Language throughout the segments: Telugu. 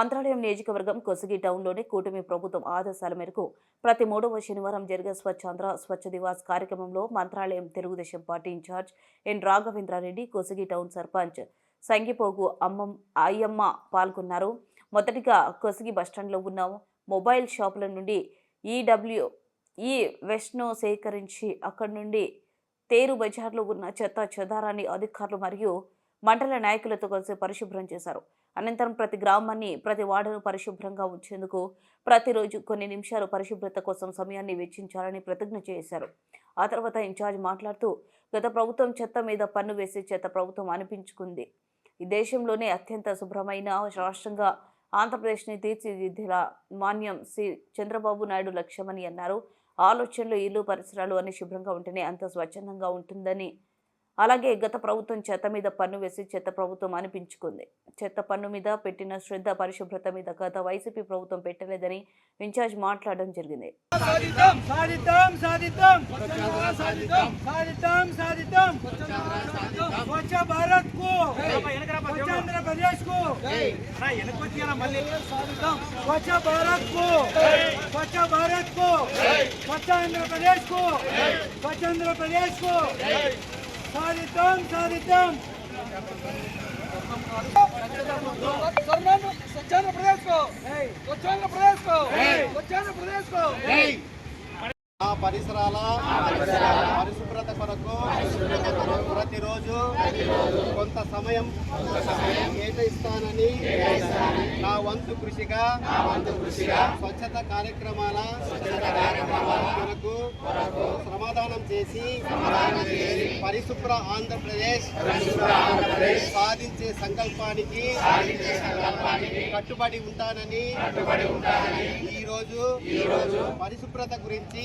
మంత్రాలయం నియోజకవర్గం కొసగి టౌన్లోని కూటమి ప్రభుత్వం ఆదేశాల మేరకు ప్రతి మూడవ శనివారం జరిగే స్వచ్ఛాంధ్ర స్వచ్ఛ దివాస్ కార్యక్రమంలో Mantralayam Telugu Desam party incharge N Raghavendra Reddy Kosagi town sarpanch Sangipogu అమ్మం Ayyamma పాల్గొన్నారు. మొదటిగా కొసగి బస్టాండ్లో ఉన్న మొబైల్ షాపుల నుండి ఈడబ్ల్యూ ఈ వెస్ట్ను సేకరించి అక్కడి నుండి తేరు బజార్లో ఉన్న చెత్త చెదారాన్ని అధికారులు మరియు మండల నాయకులతో కలిసి పరిశుభ్రం చేశారు. అనంతరం ప్రతి గ్రామాన్ని ప్రతి వార్డును పరిశుభ్రంగా ఉంచేందుకు ప్రతిరోజు కొన్ని నిమిషాలు పరిశుభ్రత కోసం సమయాన్ని వెచ్చించాలని ప్రతిజ్ఞ చేశారు. ఆ తర్వాత ఇన్ఛార్జ్ మాట్లాడుతూ గత ప్రభుత్వం చెత్త మీద పన్ను వేసి చెత్త ప్రభుత్వం అనిపించుకుంది. ఈ దేశంలోనే అత్యంత శుభ్రమైన రాష్ట్రంగా ఆంధ్రప్రదేశ్ని తీర్చిదిద్దేలా మాన్యం శ్రీ చంద్రబాబు నాయుడు లక్ష్యమని అన్నారు. ఆలోచనలు ఇల్లు పరిసరాలు అన్ని శుభ్రంగా ఉంటేనే అంత స్వచ్ఛందంగా ఉంటుందని అలాగే గత ప్రభుత్వం చెత్త మీద పన్ను వేసి చెత్త ప్రభుత్వం అనిపించుకుంది. చెత్త పన్ను మీద పెట్టిన శ్రద్ధ పరిశుభ్రత మీద గత వైసీపీ ప్రభుత్వం పెట్టలేదని ఇన్ఛార్జ్ మాట్లాడడం జరిగింది. స్వచ్ఛ ఆంధ్రప్రదేశ్కు స్వచ్ఛ ఆంధ్రప్రదేశ్కు స్వచ్ఛ భారత్కు స్వచ్ఛ భారత్కు స్వచ్ఛ ఆంధ్రప్రదేశ్కు స్వచ్ఛ ఆంధ్రప్రదేశ్కు ఆ పరిసరాల పరిశుభ్రత కొరకు ప్రతిరోజు కొంత సమయం కేటాయిస్తానని నా వంతు కృషిగా స్వచ్ఛత కార్యక్రమాల కొరకు సమాధానం చేసి పరిశుభ్ర ఆంధ్రప్రదేశ్ సాధించే సంకల్పానికి కట్టుబడి ఉంటానని ఈరోజు పరిశుభ్రత గురించి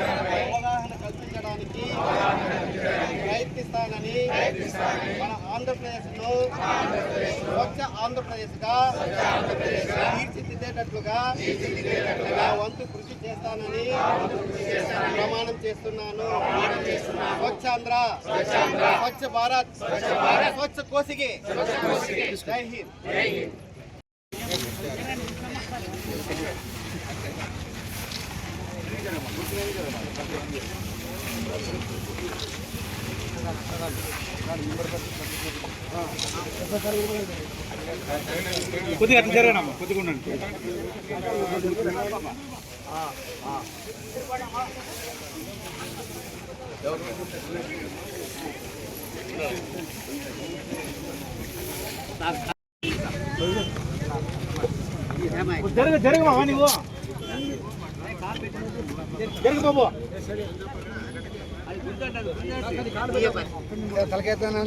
అవగాహన కల్పించడానికి ప్రయత్నిస్తానని మన ఆంధ్రప్రదేశ్ను స్వచ్ఛ ఆంధ్రప్రదేశ్గా తీర్చిదిద్దేటట్లుగా నా వంతు కృషి చేస్తానని ప్రమాణం చేస్తున్నాను. స్వచ్ఛాంధ్ర స్వచ్ఛ భారత్ స్వచ్ఛ కోసిగి. జై హింద్. కొద్దిగా అట్లా జరగనమ్మా కొద్దిగా ఉండండి జరగ జరగమా నువ్వు జరుగు బాబు. తలకెత్తాను